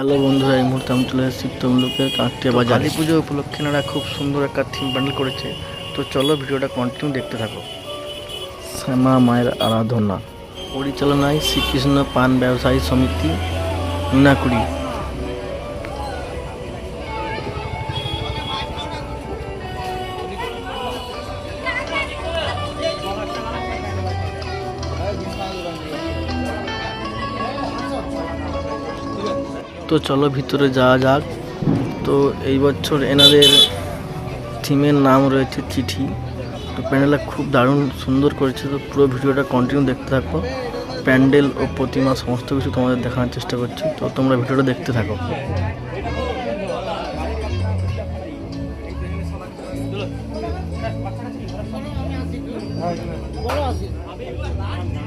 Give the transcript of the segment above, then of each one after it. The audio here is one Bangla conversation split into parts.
হ্যালো বন্ধুরা এই মুহূর্তে আমি চলে এসেছি তমলুকের কাঁকটিয়া বাজার। কালী পুজো উপলক্ষে এনারা খুব সুন্দর একটা থিম প্যান্ডেল করেছে। তো চলো ভিডিওটা কন্টিনিউ দেখতে থাকো। শ্যামা মায়ের আরাধনা। পরিচালনায় শ্রীকৃষ্ণ পান ব্যবসায়ী সমিতি নাকুড়ি তো চলো ভিতরে যাওয়া যাক। তো এই বছর এনাদের থিমের নাম রয়েছে চিঠি। তো প্যান্ডেলটা খুব দারুণ সুন্দর করেছে। তো পুরো ভিডিওটা কন্টিনিউ দেখতে থাকো। প্যান্ডেল ও প্রতিমা সমস্ত কিছু তোমাদের দেখানোর চেষ্টা করছি। তো তোমরা ভিডিওটা দেখতে থাকো। উনাপুরি ঐতিহ্য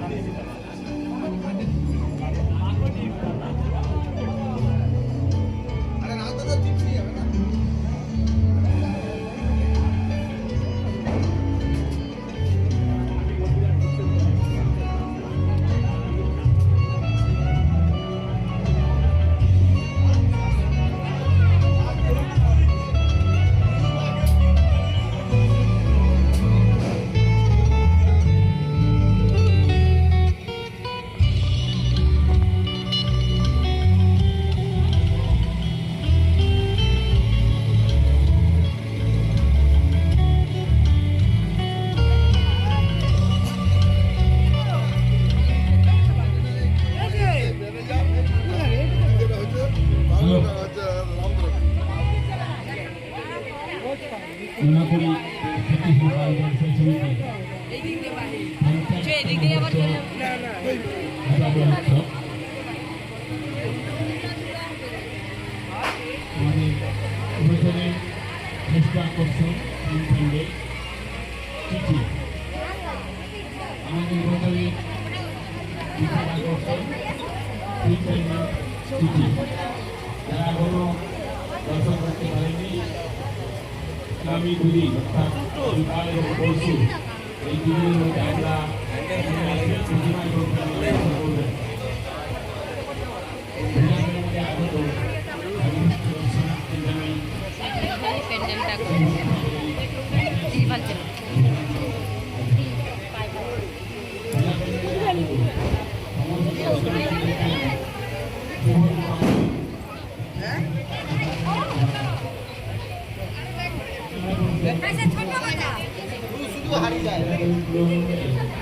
সমিতি উৎসব আমাদের প্যান্ডেল চিঠি। আমাদের বছরের আগামী দিনে বিকালের পরশু এই দিনের মধ্যে আমরা প্যান্ডেলটা 張りだよ。